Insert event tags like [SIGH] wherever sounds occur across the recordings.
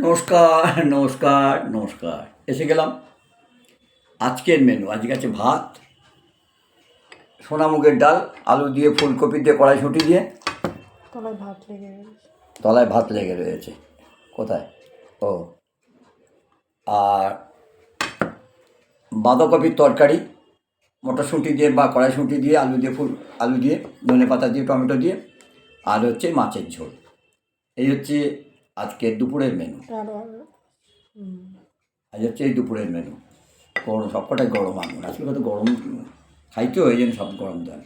নমস্কার নমস্কার নমস্কার। এসে গেলাম। আজকের মেনু আজকে আছে ভাত সোনামুগের ডাল আলু দিয়ে ফুলকপি দিয়ে কড়াইশুঁটি দিয়ে। তলায় ভাত লেগে তলায় ভাত লেগে রয়েছে। কোথায়? ও। আর বাঁধাকপির তরকারি মটরশুঁটি দিয়ে বা কড়াইশুঁটি দিয়ে আলু দিয়ে ফুল আলু দিয়ে ধনে পাতা দিয়ে টমেটো দিয়ে আর হচ্ছে মাছের ঝোল। এই হচ্ছে আজকের দুপুরের মেনু আজ হচ্ছে এই দুপুরের মেনু গরম সবকটাই গরম আঙুর। আজকে কত গরম? খাইতে ওই জন্য সব গরম দেয়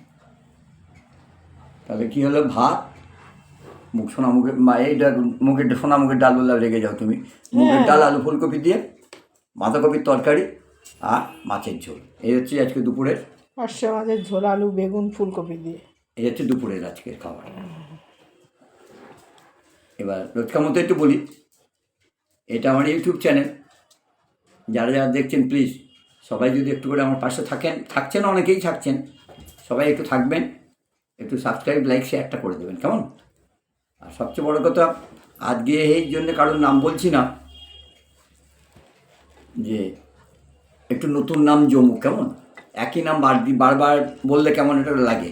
তাহলে কী হলো? ভাত? মুখ সোনা মুখের মা এই ডাল মুখের সোনা মুখের ডাল বললে রেগে যাও তুমি। মুখের ডাল আলু ফুলকপি দিয়ে বাঁধাকপির তরকারি আর মাছের ঝোল। এই হচ্ছে আজকে দুপুরের। পার্শ্বে মাছের ঝোল আলু বেগুন ফুলকপি দিয়ে। এই হচ্ছে দুপুরের আজকের খাবার। এবার রোজকার মতো একটু বলি। এটা আমার ইউটিউব চ্যানেল। যারা যারা দেখছেন প্লিজ সবাই যদি একটু করে আমার পাশে থাকেন, থাকছেন, অনেকেই থাকছেন, সবাই একটু থাকবেন, একটু সাবস্ক্রাইব লাইক শেয়ারটা করে দেবেন, কেমন? আর সবচেয়ে বড় কথা, আজকে এই জন্য কারোর নাম বলছি না, যে একটু নতুন নাম জমু, কেমন? একই নাম বার বারবার বললে কেমন এটা লাগে?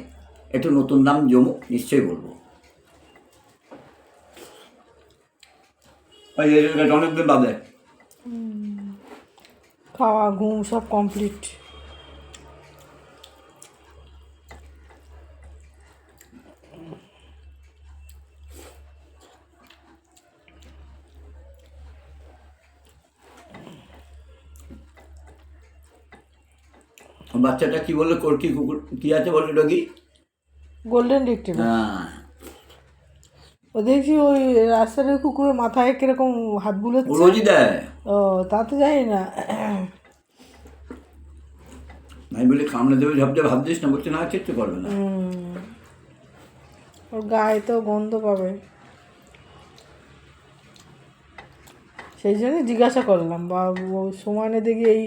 একটু নতুন নাম জমুক নিশ্চয়ই বলব ওই যে এটা অনেকদিন বাদে। খাওয়া ঘুম সব কমপ্লিট বাচ্চাটা কি বলল? কি কুকুর? কি আছে বলল ডগি গোল্ডেন রিট্রিভার হ্যাঁ। ও দেখছি ওই রাস্তার ওই কুকুরের মাথায় কীরকম হাত বুলোচ্ছে। রোজই দেয়? ও তা তো জানি না। আমি বলি কামড়ে দেবে ঝপঝে ভাবছিস না বলছে না কিচ্ছু করবে না। ওর গায়ে তো গন্ধ পাবে। সেই জন্য জিজ্ঞাসা করলাম বা সমানে দেখি এই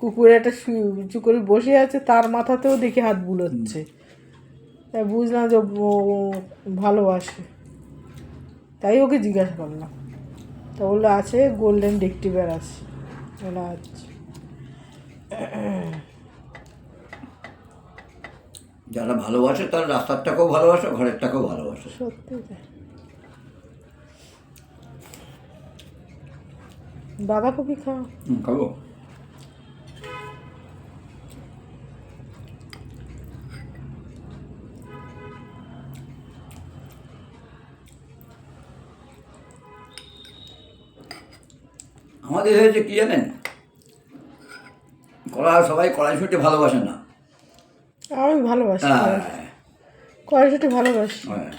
কুকুরে একটা উঁচু করে বসে আছে তার মাথাতেও দেখি হাত বুলোচ্ছে। তাই বুঝলাম যে ও ভালোবাসে। তাই ওকে জিজ্ঞাসা করলাম। তা বলল আছে গোল্ডেন ডেকটিভার আছে। বলে আচ্ছা যারা ভালোবাসে তারা রাস্তারটাকেও ভালোবাসে ঘরেরটাকেও ভালোবাসে। সত্যি তাই। বাঁধাকপি খাও। খাব। আমাদের হয়েছে কি জানেন? কড়া সবাই কড়াইশুঁটি ভালোবাসে না। আমি ভালোবাসি হ্যাঁ। কড়াইশুটি। ভালোবাসি। হ্যাঁ।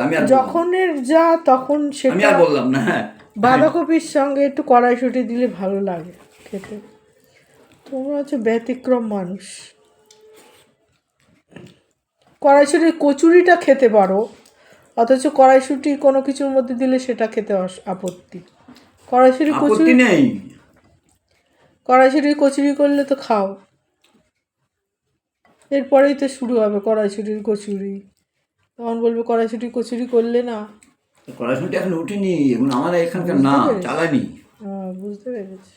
আমি যখনের যা তখন আমি সেটা আর বললাম না। হ্যাঁ। বাঁধাকপির সঙ্গে একটু কড়াইশুটি দিলে ভালো লাগে খেতে। তোমরা হচ্ছে ব্যতিক্রম মানুষ। কড়াইশুটির কচুরিটা খেতে পারো অথচ কড়াইশুটি কোনো কিছুর মধ্যে দিলে সেটা খেতে আপত্তি। কড়াইশুটি কচুরি নেই। কড়াইশুটির কচুরি করলে তো খাও। এরপরেই তো শুরু হবে কড়াইশুটির কচুরি। তখন বলবে কড়াইশুটির কচুরি করলে না। কড়াইশুঁটি এখন উঠিনি এখন আমার এখানকার না। চালানি। হ্যাঁ বুঝতে পেরেছি।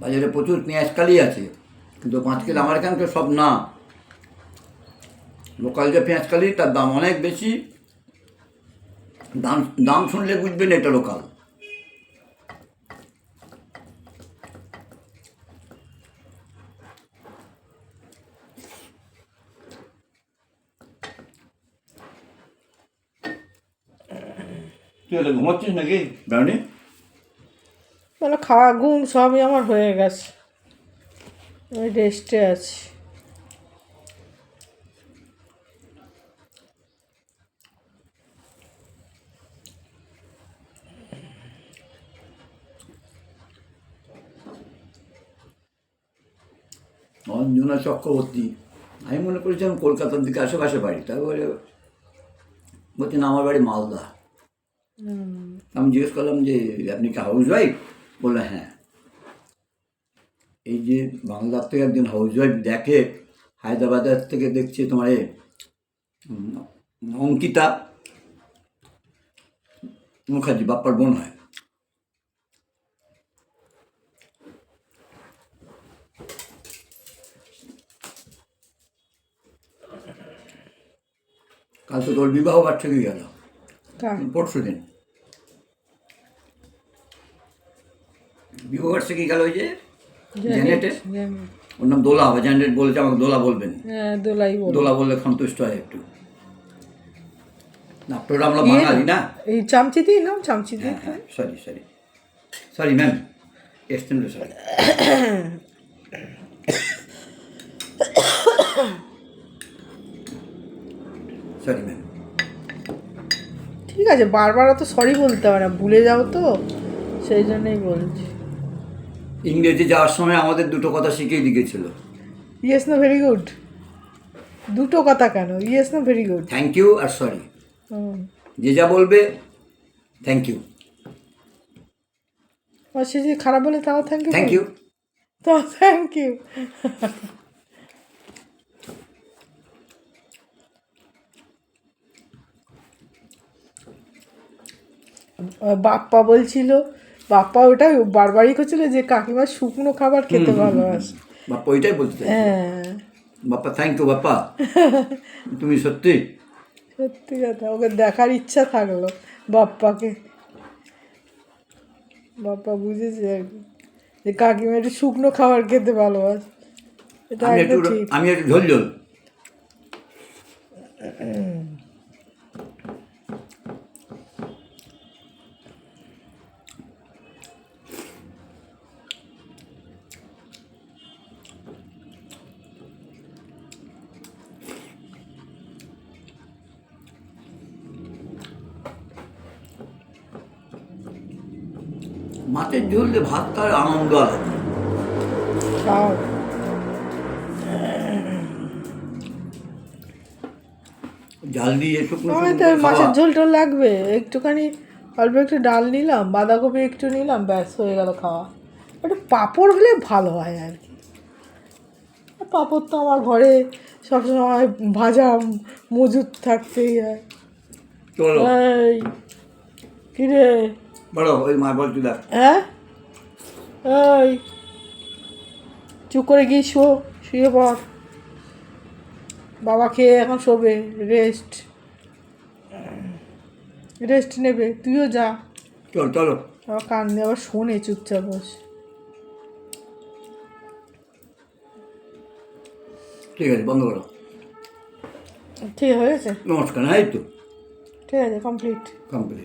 বাজারে প্রচুর পেঁয়াজ কালি আছে। কিন্তু পাঁচ কিলো আমার এখানকার সব না। লোকাল যে পেঁয়াজ কালি তার দাম অনেক বেশি। দাম দাম শুনলে বুঝবেন এটা লোকাল। তুই এটা ঘুমাচ্ছিস নাকি? ব্রাউনি? মানে খাওয়া ঘুম সবই আমার হয়ে গেছে। আমি রেস্টে আছি। অঞ্জনা চক্রবর্তী। আমি মনে করেছিলাম কলকাতার দিকে আশেপাশে বাড়ি তারপরে বলছি না আমার বাড়ি মালদা। আমি জিজ্ঞেস করলাম যে আপনি কি হাউস ওয়াইফ বলল হ্যাঁ। এই যে বাংলার থেকে একজন হাউস ওয়াইফ দেখে হায়দ্রাবাদের থেকে দেখছে তোমার এ অঙ্কিতা মুখার্জি বাপ্পার বোন হয়। কাল তো তোর বিবাহ বার্ষিকী গেল। পরশু দিন। বিবাহ বার্ষিকী গেল ওই যে জেনেটের ওর নাম দোলা হবে জেনারেট বলেছে আমাকে দোলা বলবেন। হ্যাঁ দোলাই দোলা বললে সন্তুষ্ট হয় একটু। না তোরা আমরা ইয়ে বাঙালি না? এই চামচি দিই নাম চামচি দিই হ্যাঁ হ্যাঁ sorry sorry sorry ma'am extremely sorry sorry ma'am ঠিক আছে বারবার অত সরি বলতে হবে না ভুলে যাও তো সেই জন্যই বলছি। ইংরেজি যাওয়ার সময় আমাদের দুটো কথা শিখিয়ে দিয়েছিল। ইয়েস না ভেরি গুড দুটো কথা কেন? ইয়েস না ভেরি গুড থ্যাংক ইউ আর সরি যে যা বলবে থ্যাংক ইউ আর সে যদি খারাপ বলে তাও থ্যাংক ইউ থ্যাংক ইউ তাও থ্যাংক ইউ বাপ্পা বলছিল বাপ্পা ওটা বারবারই করছিল যে কাকিমা শুকনো খাবার খেতে ভালোবাসে। বাপ্পা ওইটাই বলতে চাই হ্যাঁ। Bappa thank you Bappa. [LAUGHS] তুমি সত্যি? সত্যি কথা ওকে দেখার ইচ্ছা থাকল বাপ্পাকে। বাপ্পা বুঝেছে আর কি যে কাকিমা একটু শুকনো খাবার খেতে ভালোবাসে। এটা আমি একটু একদম আমি একটু ঝোল ঝোল মাছের ঝোল দিয়ে ভাত খাওয়ার আনন্দ আলাদা জাল দিয়ে শুকনো মাছের খাওয়া। ঝোল টোল লাগবে। একটুখানি অল্প একটু ডাল নিলাম বাঁধাকপি একটু নিলাম ব্যাস হয়ে গেল খাওয়া। একটু পাঁপড় হলে ভালো হয় আর কি। পাঁপড় তো আমার ঘরে সবসময় ভাজা মজুদ থাকতেই হয়। চলো। কিরে? বলো ওই মা বলছি দেখ হ্যাঁ এই চুপ করে গিয়ে শো শুয়ে পড়। বাবা খেয়ে এখন শোবে রেস্ট রেস্ট নেবে তুইও যা। চল চলো। আবার কান দিয়ে আবার শোনে চুপচাপ বসে। ঠিক আছে বন্ধ করো। ঠিক হয়েছে নমস্কার হ্যাঁ এই তো। ঠিক আছে কমপ্লিট কমপ্লিট